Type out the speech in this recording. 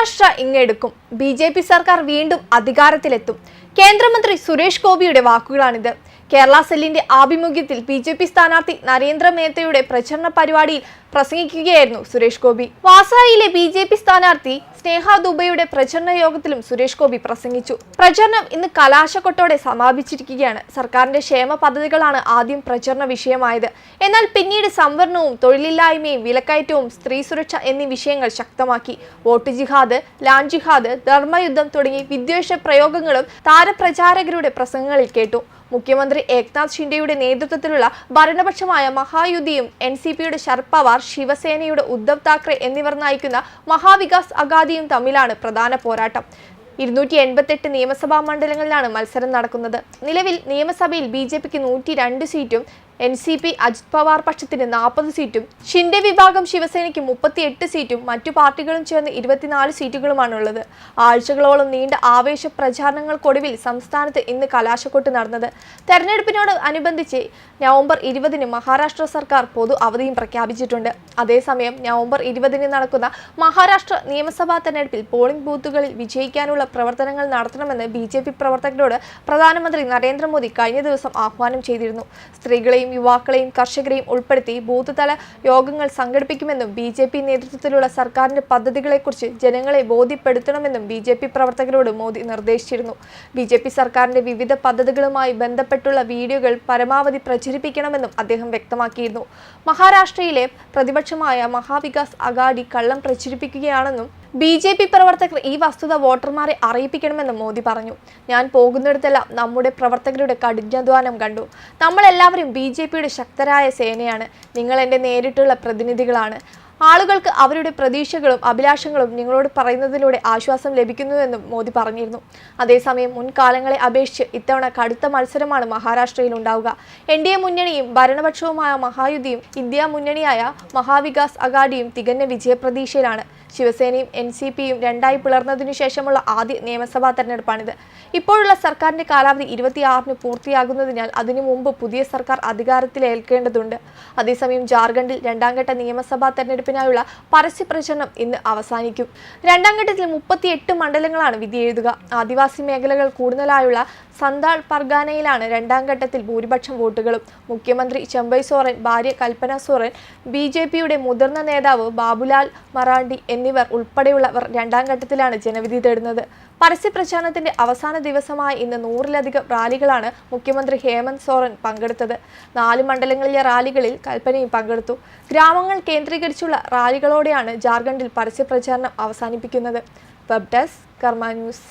മഹാരാഷ്ട്ര ഇങ്ങെടുക്കും. B J P സർക്കാർ വീണ്ടും അധികാരത്തിലെത്തും. കേന്ദ്രമന്ത്രി സുരേഷ് ഗോപിയുടെ വാക്കുകളാണിത്. കേരള സെല്ലിന്റെ ആഭിമുഖ്യത്തിൽ ബി ജെ പി സ്ഥാനാർത്ഥി നരേന്ദ്ര മേത്തയുടെ പ്രചരണ പരിപാടിയിൽ പ്രസംഗിക്കുകയായിരുന്നു സുരേഷ് ഗോപി. വാസായിലെ ബി ജെ പി സ്ഥാനാർത്ഥി സ്നേഹ ദുബൈയുടെ പ്രചരണ യോഗത്തിലും സുരേഷ് ഗോപി പ്രസംഗിച്ചു. പ്രചരണം ഇന്ന് കലാശക്കൊട്ടോടെ സമാപിച്ചിരിക്കുകയാണ്. സർക്കാരിന്റെ ക്ഷേമ പദ്ധതികളാണ് ആദ്യം പ്രചരണ വിഷയമായത്. എന്നാൽ പിന്നീട് സംവരണവും തൊഴിലില്ലായ്മയും വിലക്കയറ്റവും സ്ത്രീ സുരക്ഷ എന്നീ വിഷയങ്ങൾ ശക്തമാക്കി. വോട്ട് ജിഹാദ് ലാൻ ജിഹാദ് ധർമ്മയുദ്ധം തുടങ്ങി വിദ്വേഷ പ്രയോഗങ്ങളും താരപ്രചാരകരുടെ പ്രസംഗങ്ങളിൽ കേട്ടു. മുഖ്യമന്ത്രി ഏക്നാഥ് ഷിൻഡെയുടെ നേതൃത്വത്തിലുള്ള ഭരണപക്ഷമായ മഹായുതിയും എൻ സി പിയുടെ ശരത് പവാർ ശിവസേനയുടെ ഉദ്ധവ് താക്കറെ എന്നിവർ നയിക്കുന്ന മഹാവികാസ് അഗാദിയും തമ്മിലാണ് പ്രധാന പോരാട്ടം. ഇരുന്നൂറ്റി എൺപത്തെട്ട് നിയമസഭാ മണ്ഡലങ്ങളിലാണ് മത്സരം നടക്കുന്നത്. നിലവിൽ നിയമസഭയിൽ ബി ജെ പിക്ക് നൂറ്റി രണ്ട് സീറ്റും N C P Ajit Pawar പക്ഷത്തിന് നാൽപ്പത് സീറ്റും ഷിൻഡെ വിഭാഗം ശിവസേനയ്ക്ക് മുപ്പത്തിയെട്ട് സീറ്റും മറ്റു പാർട്ടികളും ചേർന്ന് ഇരുപത്തിനാല് സീറ്റുകളുമാണുള്ളത്. ആഴ്ചകളോളം നീണ്ട ആവേശ പ്രചാരണങ്ങൾക്കൊടുവിൽ സംസ്ഥാനത്ത് ഇന്ന് കലാശക്കൊട്ട് നടന്നത്. തെരഞ്ഞെടുപ്പിനോട് അനുബന്ധിച്ച് നവംബർ ഇരുപതിന് മഹാരാഷ്ട്ര സർക്കാർ പൊതു അവധിയും പ്രഖ്യാപിച്ചിട്ടുണ്ട്. അതേസമയം നവംബർ ഇരുപതിന് നടക്കുന്ന മഹാരാഷ്ട്ര നിയമസഭാ തെരഞ്ഞെടുപ്പിൽ പോളിംഗ് ബൂത്തുകളിൽ വിജയിക്കാനുള്ള പ്രവർത്തനങ്ങൾ നടത്തണമെന്ന് ബി പ്രവർത്തകരോട് പ്രധാനമന്ത്രി നരേന്ദ്രമോദി കഴിഞ്ഞ ദിവസം ആഹ്വാനം ചെയ്തിരുന്നു. സ്ത്രീകളെയും യുവാക്കളെയും കർഷകരെയും ഉൾപ്പെടുത്തി ബൂത്ത്തല യോഗങ്ങൾ സംഘടിപ്പിക്കുമെന്നും ബി ജെ പി നേതൃത്വത്തിലുള്ള സർക്കാരിന്റെ പദ്ധതികളെക്കുറിച്ച് ജനങ്ങളെ ബോധ്യപ്പെടുത്തണമെന്നും ബി ജെ പി പ്രവർത്തകരോട് മോദി നിർദ്ദേശിച്ചിരുന്നു. ബി ജെ പി സർക്കാരിന്റെ വിവിധ പദ്ധതികളുമായി ബന്ധപ്പെട്ടുള്ള വീഡിയോകൾ പരമാവധി പ്രചരിപ്പിക്കണമെന്നും അദ്ദേഹം വ്യക്തമാക്കിയിരുന്നു. മഹാരാഷ്ട്രയിലെ പ്രതിപക്ഷമായ മഹാവികാസ് അഗാഡി കള്ളം പ്രചരിപ്പിക്കുകയാണെന്നും ബി ജെ പി പ്രവർത്തകർ ഈ വസ്തുത വോട്ടർമാരെ അറിയിപ്പിക്കണമെന്ന് മോദി പറഞ്ഞു. ഞാൻ പോകുന്നിടത്തെല്ലാം നമ്മുടെ പ്രവർത്തകരുടെ കഠിനാധ്വാനം കണ്ടു. നമ്മളെല്ലാവരും ബി ജെ പിയുടെ ശക്തരായ സേനയാണ്. നിങ്ങൾ എന്റെ നേരിട്ടുള്ള പ്രതിനിധികളാണ്. ആളുകൾക്ക് അവരുടെ പ്രതീക്ഷകളും അഭിലാഷങ്ങളും നിങ്ങളോട് പറയുന്നതിലൂടെ ആശ്വാസം ലഭിക്കുന്നുവെന്നും മോദി പറഞ്ഞിരുന്നു. അതേസമയം മുൻകാലങ്ങളെ അപേക്ഷിച്ച് ഇത്തവണ കടുത്ത മത്സരമാണ് മഹാരാഷ്ട്രയിൽ ഉണ്ടാവുക. എൻ ഡി എ മുന്നണിയും ഭരണപക്ഷവുമായ മഹായുതിയും ഇന്ത്യ മുന്നണിയായ മഹാവികാസ് അഗാഡിയും തികഞ്ഞ വിജയപ്രതീക്ഷയിലാണ്. ശിവസേനയും എൻ സി പിയും രണ്ടായി പിളർന്നതിനു ശേഷമുള്ള ആദ്യ നിയമസഭാ തെരഞ്ഞെടുപ്പാണിത്. ഇപ്പോഴുള്ള സർക്കാരിന്റെ കാലാവധി ഇരുപത്തിയാറിന് പൂർത്തിയാകുന്നതിനാൽ അതിനു മുമ്പ് പുതിയ സർക്കാർ അധികാരത്തിലേൽക്കേണ്ടതുണ്ട്. അതേസമയം ജാർഖണ്ഡിൽ രണ്ടാം ഘട്ട നിയമസഭാ തെരഞ്ഞെടുപ്പിനായുള്ള പരസ്യപ്രചരണം ഇന്ന് അവസാനിക്കും. രണ്ടാം ഘട്ടത്തിൽ മുപ്പത്തിയെട്ട് മണ്ഡലങ്ങളാണ് വിധി എഴുതുക. ആദിവാസി മേഖലകൾ കൂടുതലായുള്ള സന്താൾ പർഗാനയിലാണ് രണ്ടാം ഘട്ടത്തിൽ ഭൂരിപക്ഷം വോട്ടുകളും. മുഖ്യമന്ത്രി ചെമ്പൈ സോറൻ ഭാര്യ കൽപ്പന സോറൻ ബി ജെ പിയുടെ മുതിർന്ന നേതാവ് ബാബുലാൽ മറാണ്ടി എന്നിവർ ഉൾപ്പെടെയുള്ളവർ രണ്ടാം ഘട്ടത്തിലാണ് ജനവിധി തേടുന്നത്. പരസ്യപ്രചാരണത്തിന്റെ അവസാന ദിവസമായ ഇന്ന് നൂറിലധികം റാലികളാണ് മുഖ്യമന്ത്രി ഹേമന്ത് സോറൻ പങ്കെടുത്തത്. നാല് മണ്ഡലങ്ങളിലെ റാലികളിൽ കൽപ്പനയും പങ്കെടുത്തു. ഗ്രാമങ്ങൾ കേന്ദ്രീകരിച്ചുള്ള റാലികളോടെയാണ് ജാർഖണ്ഡിൽ പരസ്യപ്രചാരണം അവസാനിപ്പിക്കുന്നത്. Web desk Karma news.